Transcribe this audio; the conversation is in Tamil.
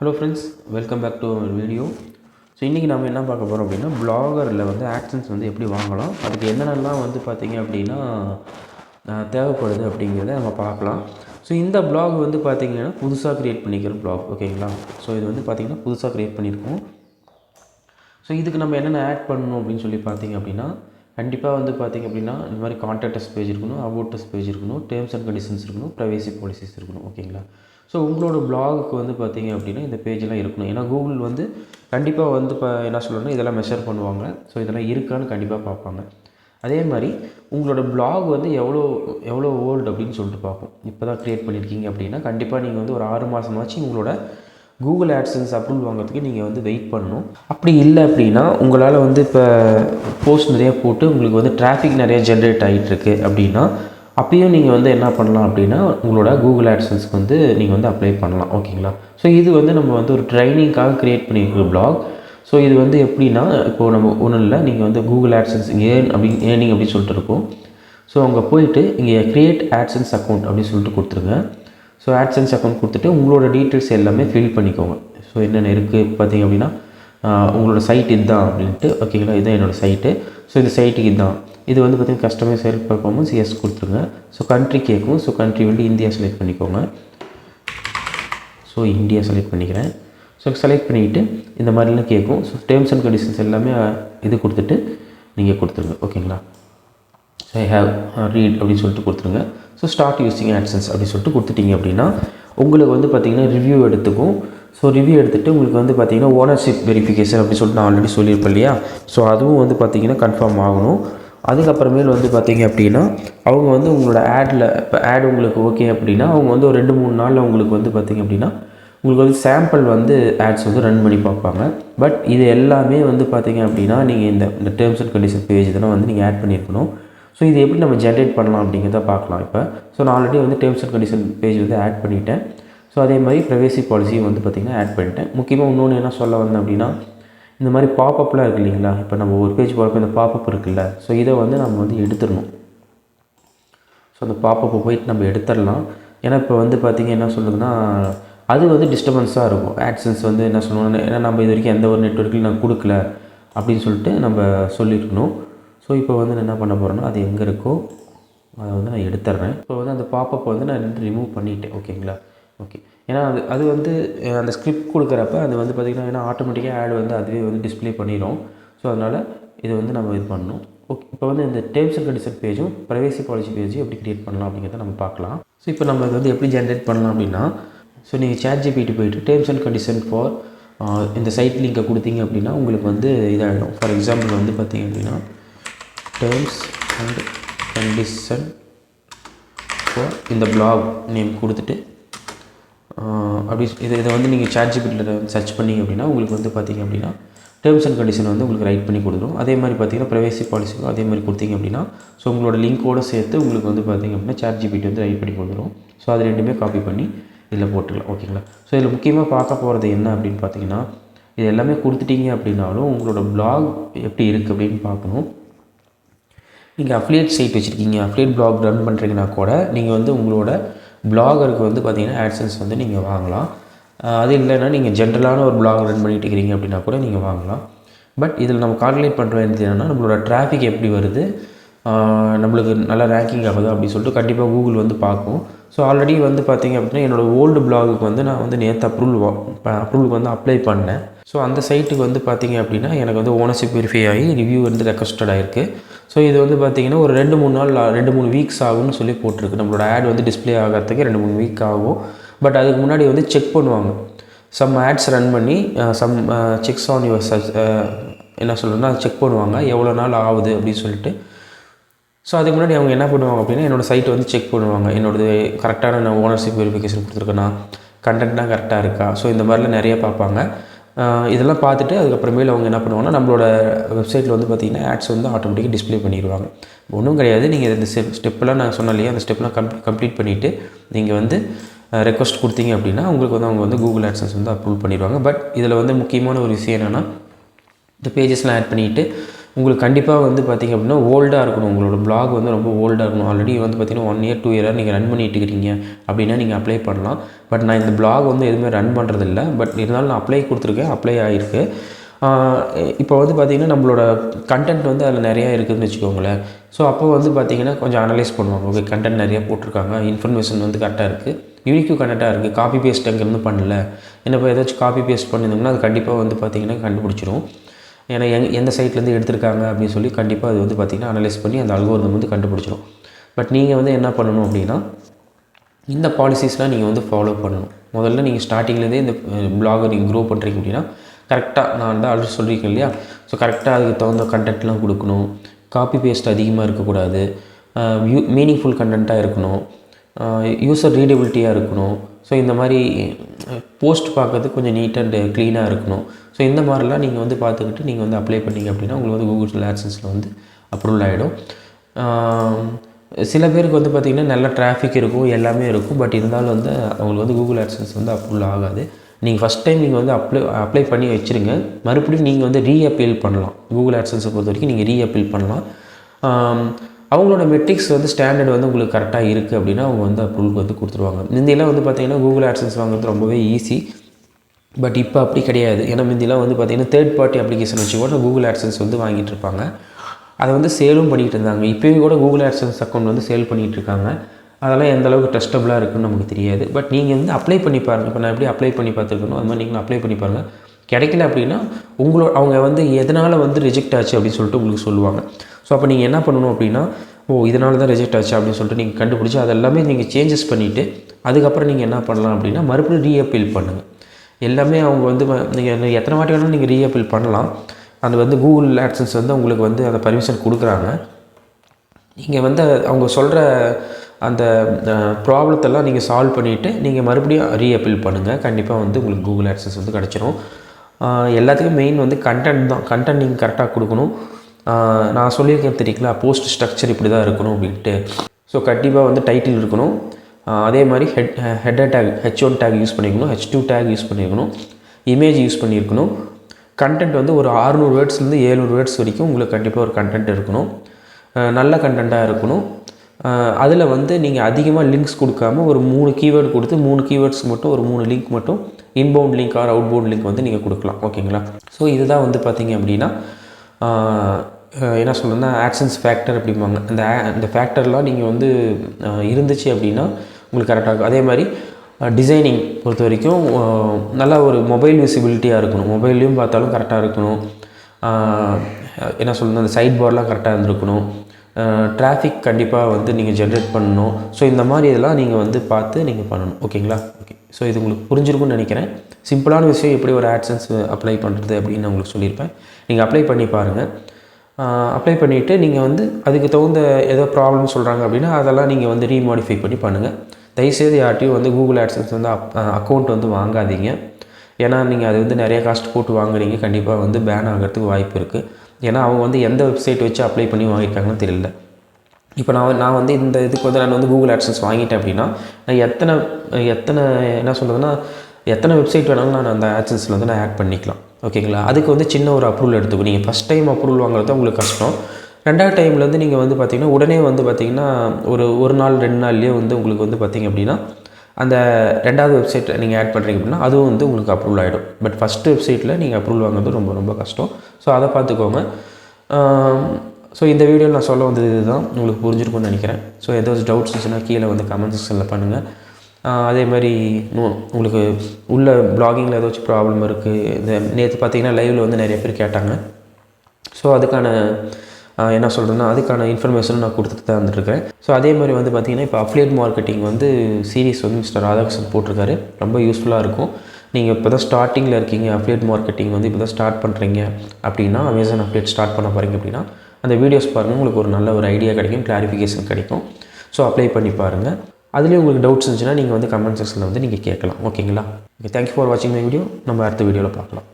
Hello friends welcome back to our video so இன்றைக்கி நம்ம என்ன பார்க்க போகிறோம் அப்படின்னா பிளாகரில் வந்து ஆக்ஷன்ஸ் வந்து எப்படி வாங்கலாம் அதுக்கு என்னென்னலாம் வந்து பார்த்திங்க அப்படின்னா தேவைப்படுது அப்படிங்கிறத நம்ம பார்க்கலாம். ஸோ இந்த பிளாக் வந்து பார்த்திங்கன்னா புதுசாக க்ரியேட் பண்ணிக்கிற பிளாக் ஓகேங்களா ஸோ இது வந்து பார்த்திங்கன்னா புதுசாக க்ரியேட் பண்ணியிருக்கோம். ஸோ இதுக்கு நம்ம என்னென்ன ஆட் பண்ணணும் அப்படின்னு சொல்லி பார்த்தீங்க அப்படின்னா கண்டிப்பாக வந்து பார்த்தீங்க அப்படின்னா இந்த மாதிரி கான்டாக்டஸ் பேஜ் இருக்கணும் அபோட்டஸ் பேஜ் இருக்கணும் டேர்ம்ஸ் அண்ட் கண்டிஷன்ஸ் இருக்கணும் ப்ரைவேசி பாலிசிஸ் இருக்கணும் ஓகேங்களா ஸோ உங்களோட பிளாகுக்கு வந்து பார்த்திங்க அப்படின்னா இந்த பேஜெலாம் இருக்கணும். ஏன்னா கூகுள் வந்து கண்டிப்பாக வந்து இப்போ என்ன சொல்லணும்னா இதெல்லாம் மெஷர் பண்ணுவாங்க. ஸோ இதெல்லாம் இருக்கான்னு கண்டிப்பாக பார்ப்பாங்க. அதே மாதிரி உங்களோட பிளாக் வந்து எவ்வளோ எவ்வளோ ஓல்டு அப்படின்னு சொல்லிட்டு பார்ப்போம். இப்போ தான் க்ரியேட் பண்ணியிருக்கீங்க அப்படின்னா கண்டிப்பாக நீங்கள் வந்து ஒரு ஆறு மாதமாச்சு உங்களோட கூகுள் ஆட்ஸன்ஸ் அப்ரூவல் வாங்குறதுக்கு நீங்கள் வந்து வெயிட் பண்ணணும். அப்படி இல்லை அப்படின்னா உங்களால் வந்து இப்போ போஸ்ட் நிறையா போட்டு உங்களுக்கு வந்து டிராஃபிக் நிறைய ஜென்ரேட் ஆகிட்டுருக்கு அப்படின்னா அப்பயும் நீங்கள் வந்து என்ன பண்ணலாம் அப்படின்னா உங்களோட கூகுள் ஆட்சன்ஸ்க்கு வந்து நீங்கள் வந்து அப்ளை பண்ணலாம். ஓகேங்களா ஸோ இது வந்து நம்ம வந்து ஒரு ட்ரைனிங்காக க்ரியேட் பண்ணியிருக்கிற பிளாக் ஸோ இது வந்து எப்படின்னா இப்போது நம்ம ஒன்றும் இல்லை நீங்கள் வந்து கூகுள் ஆட்சன்ஸ் ஏன் அப்படி ஏர்னிங் அப்படின்னு சொல்லிட்டு இருக்கோம். ஸோ அங்கே போயிட்டு இங்கே க்ரியேட் ஆட்சன்ஸ் அக்கௌண்ட் அப்படின்னு சொல்லிட்டு கொடுத்துருங்க. ஸோ ஆட்சன்ஸ் அக்கௌண்ட் கொடுத்துட்டு உங்களோட டீட்டெயில்ஸ் எல்லாமே ஃபில் பண்ணிக்கோங்க. ஸோ என்னென்ன இருக்குது பார்த்தீங்க அப்படின்னா உங்களோட சைட் இதுதான் அப்படின்ட்டு. ஓகேங்களா இதுதான் என்னோடய சைட்டு ஸோ இந்த சைட்டுக்கு இதுதான். இது வந்து பார்த்திங்கன்னா கஸ்டமைஸ் செல்ஃப் பர்ஃபார்மன்ஸ் எஸ் கொடுத்துருங்க. ஸோ கண்ட்ரி கேட்கும் ஸோ கண்ட்ரி வந்து இந்தியா செலக்ட் பண்ணிக்கோங்க. ஸோ இந்தியா செலக்ட் பண்ணிக்கிறேன். ஸோ செலக்ட் பண்ணிக்கிட்டு இந்த மாதிரிலாம் கேட்கும் ஸோ டேர்ம்ஸ் அண்ட் கண்டிஷன்ஸ் எல்லாமே இது கொடுத்துட்டு நீங்கள் கொடுத்துருங்க. ஓகேங்களா ஸோ ஐ ஹேவ் ரீட் அப்படின்னு சொல்லிட்டு கொடுத்துருங்க. ஸோ ஸ்டார்ட் யூஸிங் ஆட்சன்ஸ் அப்படின்னு சொல்லிட்டு கொடுத்துட்டீங்க அப்படின்னா உங்களுக்கு வந்து பார்த்திங்கன்னா ரிவ்யூ எடுத்துக்கும். ஸோ ரிவ்யூ எடுத்துகிட்டு உங்களுக்கு வந்து பார்த்திங்கன்னா ஓனர்ஷிப் வெரிஃபிகேஷன் அப்படின்னு சொல்லிட்டு நான் ஆல்ரெடி சொல்லியிருப்பேன் இல்லையா? ஸோ அதுவும் வந்து பார்த்தீங்கன்னா கன்ஃபார்ம் ஆகணும். அதுக்கப்புறமேல் வந்து பார்த்தீங்க அப்படின்னா அவங்க வந்து உங்களோட ஆடில் இப்போ ஆட் உங்களுக்கு ஓகே அப்படின்னா அவங்க வந்து ஒரு ரெண்டு மூணு நாளில் உங்களுக்கு வந்து பார்த்தீங்க அப்படின்னா உங்களுக்கு வந்து சாம்பிள் வந்து ஆட்ஸ் வந்து ரன் பண்ணி பார்ப்பாங்க. பட் இது எல்லாமே வந்து பார்த்தீங்க அப்படின்னா நீங்கள் இந்த இந்த டேர்ம்ஸ் அண்ட் கண்டிஷன் பேஜ் இதெல்லாம் வந்து நீங்கள் ஆட் பண்ணியிருக்கணும். ஸோ இது எப்படி நம்ம ஜென்ரேட் பண்ணலாம் அப்படிங்கிறத பார்க்கலாம் இப்போ. ஸோ நான் ஆல்ரெடி வந்து டேர்ம்ஸ் அண்ட் கண்டிஷன் பேஜ் வந்து ஆட் பண்ணிட்டேன். ஸோ அதே மாதிரி ப்ரைவேசி பாலிசியும் வந்து பார்த்திங்கன்னா ஆட் பண்ணிட்டேன். முக்கியமாக இன்னொன்று என்ன சொல்ல வந்தேன் அப்படின்னா இந்த மாதிரி பாப்பப்லாம் இருக்கு இல்லைங்களா? இப்போ நம்ம ஒரு பேஜ் போகிறப்ப இந்த பாப்பப் இருக்குல்ல? ஸோ இதை வந்து நம்ம வந்து எடுத்துடணும். ஸோ அந்த பாப்பப்பை போயிட்டு நம்ம எடுத்துடலாம். ஏன்னா இப்போ வந்து பார்த்திங்க என்ன சொல்லுதுன்னா அது வந்து டிஸ்டர்பன்ஸாக இருக்கும். ஆட்சன்ஸ் வந்து என்ன சொல்லணும் ஏன்னா நம்ம இது வரைக்கும் எந்த ஒரு நெட்ஒர்க்கில் நான் கொடுக்கல அப்படின்னு சொல்லிட்டு நம்ம சொல்லியிருக்கணும் ஸோ இப்போ வந்து நான் என்ன பண்ண போகிறேன்னா அது எங்கே இருக்கோ அதை வந்து நான் எடுத்துட்றேன். இப்போ வந்து அந்த பாப்பப்பை வந்து நான் ரிமூவ் பண்ணிட்டேன். ஓகேங்களா ஓகே ஏன்னா அது அது வந்து அந்த ஸ்கிரிப்ட் கொடுக்குறப்ப அது வந்து பார்த்திங்கன்னா ஏன்னா ஆட்டோமேட்டிக்காக ஆட் வந்து அதுவே வந்து டிஸ்ப்ளே பண்ணிடும் ஸோ அதனால் இது வந்து நம்ம இது பண்ணணும். ஓகே இப்போ வந்து இந்த டேர்ம்ஸ் அண்ட் கண்டிஷன் பேஜும் ப்ரைவேசி பாலிசி பேஜும் எப்படி க்ரியேட் பண்ணலாம் அப்படிங்கிறத நம்ம பார்க்கலாம். ஸோ இப்போ நம்ம இது வந்து எப்படி ஜென்ரேட் பண்ணலாம் அப்படின்னா ஸோ நீங்கள் சேட் ஜிபிடி போயிட்டு டேர்ம்ஸ் அண்ட் கண்டிஷன் ஃபார் இந்த சைட் லிங்கை கொடுத்தீங்க அப்படின்னா உங்களுக்கு வந்து இதாகிடும் ஃபார் எக்ஸாம்பிள் வந்து பார்த்தீங்க அப்படின்னா டேர்ம்ஸ் அண்ட் கண்டிஷன் ஃபார் இந்த பிளாக் நேம் கொடுத்துட்டு அப்படி இதை இதை வந்து நீங்கள் சாட் ஜிபிட்டியில் சர்ச் பண்ணீங்க அப்படின்னா உங்களுக்கு வந்து பார்த்தீங்க அப்படின்னா டேர்ம்ஸ் அண்ட் கண்டிஷன் வந்து உங்களுக்கு ரைட் பண்ணி கொடுத்துரும். அதே மாதிரி பார்த்தீங்கன்னா ப்ரைவேசி பாலிசிக்கும் அதே மாதிரி கொடுத்தீங்க அப்படின்னா ஸோ உங்களோட லிங்க்கோடு சேர்த்து உங்களுக்கு வந்து பார்த்திங்க அப்படின்னா சாட் ஜிபிடி வந்து ரைட் பண்ணி கொடுத்துரும். ஸோ அது ரெண்டுமே காப்பி பண்ணி இதில் போட்டுக்கலாம். ஓகேங்களா ஸோ இதில் முக்கியமாக பார்க்க போகிறது என்ன அப்படின்னு பார்த்தீங்கன்னா இது எல்லாமே கொடுத்துட்டீங்க அப்படின்னாலும் உங்களோட பிளாக் எப்படி இருக்குது அப்படின்னு பார்க்கணும். நீங்கள் அஃப்லியேட் சைட் வச்சுருக்கீங்க அஃப்லியேட் பிளாக் ரன் பண்ணுறீங்கன்னா கூட நீங்கள் வந்து உங்களோட பிளாகருக்கு வந்து பார்த்திங்கன்னா ஆட்சன்ஸ் வந்து நீங்கள் வாங்கலாம். அது இல்லைன்னா நீங்கள் ஜென்ரலான ஒரு பிளாக் ரன் பண்ணிட்டு இருக்கிறீங்க அப்படின்னா கூட நீங்கள் வாங்கலாம். பட் இதில் நம்ம கால்குலேட் பண்ணுற வேண்டியது என்னென்னா நம்மளோட டிராஃபிக் எப்படி வருது? நம்மளுக்கு நல்ல ரேங்கிங் ஆகுது அப்படின்னு சொல்லிட்டு கண்டிப்பாக கூகுள் வந்து பார்க்கும். ஸோ ஆல்ரெடி வந்து பார்த்தீங்க அப்படின்னா என்னோடய ஓல்டு பிளாகுக்கு வந்து நான் வந்து நேற்று அப்ரூவல் அப்ரூவலுக்கு வந்து அப்ளை பண்ணேன். ஸோ அந்த சைட்டுக்கு வந்து பார்த்திங்க அப்படின்னா எனக்கு வந்து ஓனர்ஷிப் வெரிஃபை ஆகி ரிவ்யூ வந்து ரெக்வஸ்டட் ஆகிருக்கு ஸோ இது வந்து பார்த்தீங்கன்னா ஒரு ரெண்டு மூணு நாள் ரெண்டு மூணு வீக்ஸ் ஆகும்னு சொல்லி போட்டிருக்கு. நம்மளோட ஆட் வந்து டிஸ்ப்ளே ஆகிறதுக்கு ரெண்டு மூணு வீக் ஆகும். பட் அதுக்கு முன்னாடி வந்து செக் பண்ணுவாங்க. சம் ஆட்ஸ் ரன் பண்ணி some checks on your search என்ன சொல்லணும்னா செக் பண்ணுவாங்க. எவ்வளோ நாள் ஆகுது அப்படின்னு சொல்லிட்டு. ஸோ அதுக்கு முன்னாடி அவங்க என்ன பண்ணுவாங்க அப்படின்னா என்னோடய சைட்டை வந்து செக் பண்ணுவாங்க. என்னோடது கரெக்டான நான் ஓனர்ஷிப் வெரிஃபிகேஷன் கொடுத்துருக்கேனா? கண்டென்ட்லாம் கரெக்டாக இருக்கா? ஸோ இந்த மாதிரிலாம் நிறைய பார்ப்பாங்க. இதெல்லாம் பார்த்துட்டு அதுக்கப்புறமேல அவங்க என்ன பண்ணுவாங்கன்னா நம்மளோட வெப்சைட்டில் வந்து பார்த்திங்கன்னா ஆட்ஸ் வந்து ஆட்டோமேட்டிக்காக டிஸ்ப்ளே பண்ணிடுவாங்க. ஒன்றும் கிடையாது. நீங்கள் இந்த ஸ்டெப் ஸ்டெப்பெல்லாம் நான் சொன்ன இல்லையா அந்த ஸ்டெப்லாம் கம் கம்ப்ளீட் பண்ணிவிட்டு நீங்கள் வந்து ரெக்வஸ்ட் கொடுத்தீங்க அப்படின்னா உங்களுக்கு வந்து அவங்க வந்து கூகுள் ஆட்சன்ஸ் வந்து அப்ரூவ் பண்ணிடுவாங்க. பட் இதில் வந்து முக்கியமான ஒரு விஷயம் என்னென்னா இந்த பேஜஸ்லாம் ஆட் பண்ணிவிட்டு உங்களுக்கு கண்டிப்பாக வந்து பார்த்திங்க அப்படின்னா ஓல்டாக இருக்கணும். உங்களோட பிளாக் வந்து ரொம்ப ஓல்டாக இருக்கணும். ஆல்ரெடி வந்து பார்த்திங்கன்னா ஒன் இயர் டூ இயராக நீங்கள் ரன் பண்ணிட்டு இருக்கிறீங்க அப்படின்னா நீங்கள் அப்ளை பண்ணலாம். பட் நான் இந்த பிளாக் வந்து எதுவுமே ரன் பண்ணுறதில்ல பட் இருந்தாலும் நான் அப்ளை கொடுத்துருக்கேன். அப்ளை ஆகிருக்கு இப்போ வந்து பார்த்திங்கன்னா நம்மளோட கண்டென்ட் வந்து அதில் நிறையா இருக்குதுன்னு வச்சுக்கோங்களேன். ஸோ அப்போ வந்து பார்த்திங்கன்னா கொஞ்சம் அனலைஸ் பண்ணுவாங்க. ஓகே கண்டென்ட் நிறையா போட்டிருக்காங்க. இன்ஃபர்மேஷன் வந்து கரெக்டாக இருக்குது யூனிக்யூ கண்டென்ட்டாக இருக்குது காப்பி பேஸ்ட் அங்கேருந்து பண்ணல. என்ன இப்போ ஏதாச்சும் காப்பி பேஸ்ட் பண்ணியிருந்தோம்னா அது கண்டிப்பாக வந்து பார்த்திங்கன்னா கண்டுபிடிச்சிரும். ஏன்னா எங் எந்த சைட்லேருந்து எடுத்திருக்காங்க அப்படின்னு சொல்லி கண்டிப்பாக அது வந்து பார்த்திங்கன்னா அனலைஸ் பண்ணி அந்த அல்கோரிதம் வந்து கண்டுபிடிச்சிடும் பட் நீங்கள் வந்து என்ன பண்ணணும் அப்படின்னா இந்த பாலிசிஸ்லாம் நீங்கள் வந்து ஃபாலோ பண்ணணும். முதல்ல நீங்கள் ஸ்டார்டிங்லேருந்தே இந்த பிளாகை நீங்கள் க்ரோ பண்ணுறீங்க அப்படின்னா கரெக்டாக நான் வந்து ஆல்ரெடி சொல்லியிருக்கேன் இல்லையா? ஸோ கரெக்டாக அதுக்கு தகுந்த கண்டென்ட்லாம் கொடுக்கணும். காப்பி பேஸ்ட் அதிகமாக இருக்கக்கூடாது. மீனிங்ஃபுல் கண்டென்ட்டாக இருக்கணும். யூசர் ரீடபிலிட்டியாக இருக்கணும். ஸோ இந்த மாதிரி போஸ்ட் பார்க்கறதுக்கு கொஞ்சம் நீட் அண்ட் க்ளீனாக இருக்கணும். ஸோ இந்த மாதிரிலாம் நீங்கள் வந்து பார்த்துக்கிட்டு நீங்கள் வந்து அப்ளை பண்ணீங்க அப்படின்னா உங்களுக்கு வந்து கூகுள் ஆட்சன்ஸில் வந்து அப்ரூவல் ஆகிடும் சில பேருக்கு வந்து பார்த்திங்கன்னா நல்ல டிராஃபிக் இருக்கும் எல்லாமே இருக்கும் பட் இருந்தாலும் வந்து அவங்களுக்கு வந்து கூகுள் ஆட்சன்ஸ் வந்து அப்ரூவல் ஆகாது. நீங்கள் ஃபஸ்ட் டைம் நீங்கள் வந்து அப்ளை அப்ளை பண்ணி வச்சுருங்க. மறுபடியும் நீங்கள் வந்து ரீஅப்பீல் பண்ணலாம். கூகுள் ஆட்சன்ஸை பொறுத்த வரைக்கும் நீங்கள் ரீஅப்பீல் பண்ணலாம். அவங்களோட மெட்ரிக்ஸ் வந்து ஸ்டாண்டர்ட் வந்து உங்களுக்கு கரெக்டாக இருக்குது அப்படின்னா அவங்க வந்து அப்ரூவல் வந்து கொடுத்துருவாங்க. முந்தியெல்லாம் வந்து பார்த்திங்கன்னா கூகுள் ஆட்சன்ஸ் வாங்குறது ரொம்பவே ஈஸி பட் இப்போ அப்படி கிடையாது. ஏன்னா முந்திலாம் வந்து பார்த்திங்கன்னா தேர்ட் பார்ட்டி அப்ளிகேஷன் வச்சு கூட கூகுள் ஆட்சன்ஸ் வந்து வாங்கிட்டு இருப்பாங்க. அதை வந்து சேலும் பண்ணிகிட்டு இருந்தாங்க. இப்போயும் கூட கூகுள் ஆட்சன்ஸ் அக்கௌண்ட் வந்து சேல் பண்ணிகிட்டு இருக்காங்க. அதெல்லாம் எந்த அளவுக்கு ட்ரஸ்டபுளாக இருக்குன்னு நமக்கு தெரியாது. பட் நீங்கள் வந்து அப்ளை பண்ணி பாருங்கள் இப்போ நான் எப்படி அப்ளை பண்ணி பார்த்துருக்கணும் அது மாதிரி நீங்களும் அப்ளை பண்ணி பாருங்கள் கிடைக்கல அப்படின்னா உங்களோட அவங்க வந்து எதனால் வந்து ரிஜெக்ட் ஆச்சு அப்படின்னு சொல்லிட்டு உங்களுக்கு சொல்லுவாங்க. ஸோ அப்போ நீங்கள் என்ன பண்ணணும் அப்படின்னா ஓ இதனால தான் ரிஜெக்ட் ஆச்சு அப்படின்னு சொல்லிட்டு நீங்கள் கண்டுபிடிச்சி அதெல்லாமே நீங்கள் சேஞ்சஸ் பண்ணிவிட்டு அதுக்கப்புறம் நீங்கள் என்ன பண்ணலாம் அப்படின்னா மறுபடியும் ரீஅப்பீல் பண்ணுங்கள் எல்லாமே அவங்க வந்து நீங்கள் எத்தனை வாட்டி வேணாலும் நீங்கள் ரீஅப்பீல் பண்ணலாம். அது வந்து கூகுள் ஆட்சன்ஸ் வந்து உங்களுக்கு வந்து அந்த பர்மிஷன் கொடுக்குறாங்க. நீங்கள் வந்து அவங்க சொல்கிற அந்த ப்ராப்ளத்தெல்லாம் நீங்கள் சால்வ் பண்ணிவிட்டு நீங்கள் மறுபடியும் ரீஅப்பீல் பண்ணுங்கள் கண்டிப்பாக வந்து உங்களுக்கு கூகுள் ஆக்சஸ் வந்து கிடச்சிரும். எல்லாத்துக்கும் மெயின் வந்து கண்டென்ட் தான். கண்டென்ட் நீங்கள் கரெக்டாக கொடுக்கணும். நான் சொல்லியிருக்கேன் தெரியுங்களா? போஸ்ட் ஸ்ட்ரக்சர் இப்படி தான் இருக்கணும் அப்படின்ட்டு. ஸோ கண்டிப்பாக வந்து டைட்டில் இருக்கணும். அதே மாதிரி head header tag H one tag use பண்ணியிருக்கணும் ஹெச் டூ டேக் யூஸ் பண்ணியிருக்கணும் இமேஜ் யூஸ் பண்ணியிருக்கணும் கண்டென்ட் வந்து ஒரு 600 வேர்ட்ஸ்லேருந்து ஏழ்நூறு வேர்ட்ஸ் வரைக்கும் உங்களுக்கு கண்டிப்பாக ஒரு கண்டென்ட் இருக்கணும். நல்ல கண்டென்ட்டாக இருக்கணும். அதில் வந்து நீங்கள் அதிகமாக லிங்க்ஸ் கொடுக்காம ஒரு மூணு கீவேர்டு கொடுத்து மூணு கீவேர்ட்ஸ்க்கு மட்டும் ஒரு மூணு லிங்க் மட்டும் inbound link or outbound link வந்து நீங்கள் கொடுக்கலாம். ஓகேங்களா ஸோ இதுதான் வந்து பார்த்தீங்க அப்படின்னா என்ன சொல்லணும்னா ஆக்ஷன்ஸ் ஃபேக்டர் அப்படிம்பாங்க. அந்த அந்த ஃபேக்டர்லாம் நீங்கள் வந்து இருந்துச்சு அப்படின்னா உங்களுக்கு கரெக்டாக இருக்கும். அதே மாதிரி டிசைனிங் பொறுத்த வரைக்கும் நல்லா நல்ல ஒரு மொபைல் விசிபிலிட்டியாக இருக்கணும். மொபைல்லையும் பார்த்தாலும் கரெக்டாக இருக்கணும். என்ன சொல்கிறது அந்த சைட் பார்லாம் கரெக்டாக இருந்திருக்கணும் டிராஃபிக் கண்டிப்பாக வந்து நீங்கள் ஜென்ரேட் பண்ணணும். ஸோ இந்த மாதிரி இதெல்லாம் நீங்கள் வந்து பார்த்து நீங்கள் பண்ணணும். ஓகேங்களா ஓகே ஸோ இது உங்களுக்கு புரிஞ்சிருக்கும்னு நினைக்கிறேன். சிம்பிளான விஷயம் எப்படி ஒரு ஆட்சன்ஸ் அப்ளை பண்ணுறது அப்படின்னு நான் உங்களுக்கு சொல்லியிருப்பேன். நீங்கள் அப்ளை பண்ணி பாருங்கள் அப்ளை பண்ணிவிட்டு நீங்கள் வந்து அதுக்கு தகுந்த ஏதோ ப்ராப்ளம் சொல்கிறாங்க அப்படின்னா அதெல்லாம் நீங்கள் வந்து ரீமாடிஃபை பண்ணி பண்ணுங்கள் தயவுசெய்து யார்ட்டையும் வந்து கூகுள் ஆட்சன்ஸ் வந்து அக்கௌண்ட் வந்து வாங்காதீங்க. ஏன்னா நீங்கள் அது வந்து நிறைய காஸ்ட் போட்டு வாங்குறீங்க. கண்டிப்பாக வந்து பேன் ஆகிறதுக்கு வாய்ப்பு இருக்குது ஏன்னா அவங்க வந்து எந்த வெப்சைட் வச்சு அப்ளை பண்ணி வாங்கியிருக்காங்கன்னு தெரியல. இப்போ நான் நான் வந்து இந்த இதுக்கு வந்து நான் வந்து கூகுள் ஆட்சன்ஸ் வாங்கிட்டேன் அப்படின்னா நான் எத்தனை எத்தனை என்ன சொல்கிறதுனா எத்தனை வெப்சைட் வேணாலும் நான் அந்த ஆட்சன்ஸில் வந்து நான் ஆட் பண்ணிக்கலாம். ஓகேங்களா அதுக்கு வந்து சின்ன ஒரு அப்ரூவல் எடுத்துக்கும் நீங்கள் ஃபஸ்ட் டைம் அப்ரூவல் வாங்குறது உங்களுக்கு கஷ்டம். ரெண்டாவது டைம்லேருந்து நீங்கள் வந்து பார்த்தீங்கன்னா உடனே வந்து பார்த்திங்கன்னா ஒரு ஒரு நாள் ரெண்டு நாள்லேயே வந்து உங்களுக்கு வந்து பார்த்தீங்க அப்படின்னா அந்த ரெண்டாவது வெப்சைட் நீங்கள் ஆட் பண்ணுறீங்க அப்படின்னா அதுவும் வந்து உங்களுக்கு அப்ரூவல் ஆகிடும் பட் ஃபஸ்ட்டு வெப்சைட்டில் நீங்கள் அப்ரூவல் வாங்குறது ரொம்ப ரொம்ப கஷ்டம். ஸோ அதை பார்த்துக்கோங்க. ஸோ இந்த வீடியோவில் நான் சொல்ல வந்தது இதுதான். உங்களுக்கு புரிஞ்சிருக்கும்னு நினைக்கிறேன். ஸோ ஏதாவது டவுட்ஸ் இருந்துச்சுன்னா கீழே வந்து கமெண்ட் செக்ஷனில் பண்ணுங்கள் அதே மாதிரி உங்களுக்கு உள்ள பிளாகிங்கில் ஏதாச்சும் ப்ராப்ளம் இருக்குது இந்த நேற்று பார்த்தீங்கன்னா லைவில் வந்து நிறைய பேர் கேட்டாங்க. ஸோ அதுக்கான என்ன சொல்கிறேன்னா அதுக்கான இன்ஃபர்மேஷனும் நான் கொடுத்துட்டு தான் வந்துட்டுருக்கேன் ஸோ அதே மாதிரி வந்து பார்த்திங்கன்னா இப்போ அஃப்லேட் மார்க்கெட்டிங் வந்து சீரிஸ் வந்து மிஸ்டர் ராதாகிருஷ்ணன் போட்டிருக்காரு. ரொம்ப யூஸ்ஃபுல்லாக இருக்கும். நீங்கள் இப்போ தான் ஸ்டார்டிங்கில் இருக்கீங்க. அஃப்லேட் மார்க்கெட்டிங் வந்து இப்போ தான் ஸ்டார்ட் பண்ணுறீங்க அப்படின்னா அமேசான் அப்டேட் ஸ்டார்ட் பண்ண போகிறீங்க அப்படின்னா அந்த வீடியோஸ் பாருங்கள் உங்களுக்கு ஒரு நல்ல ஒரு ஐடியா கிடைக்கும் கிளாரிஃபிகேஷன் கிடைக்கும். ஸோ அப்ளை பண்ணி பாருங்கள் அதுலேயும் உங்களுக்கு டவுட்ஸ் இருந்துச்சுன்னா நீங்கள் வந்து கமெண்ட் செக்ஷனில் வந்து நீங்கள் கேட்கலாம். ஓகேங்களா ஓகே தேங்க்யூ ஃபார் வாட்சிங் மை வீடியோ நம்ம அடுத்த வீடியோவில் பார்க்கலாம்.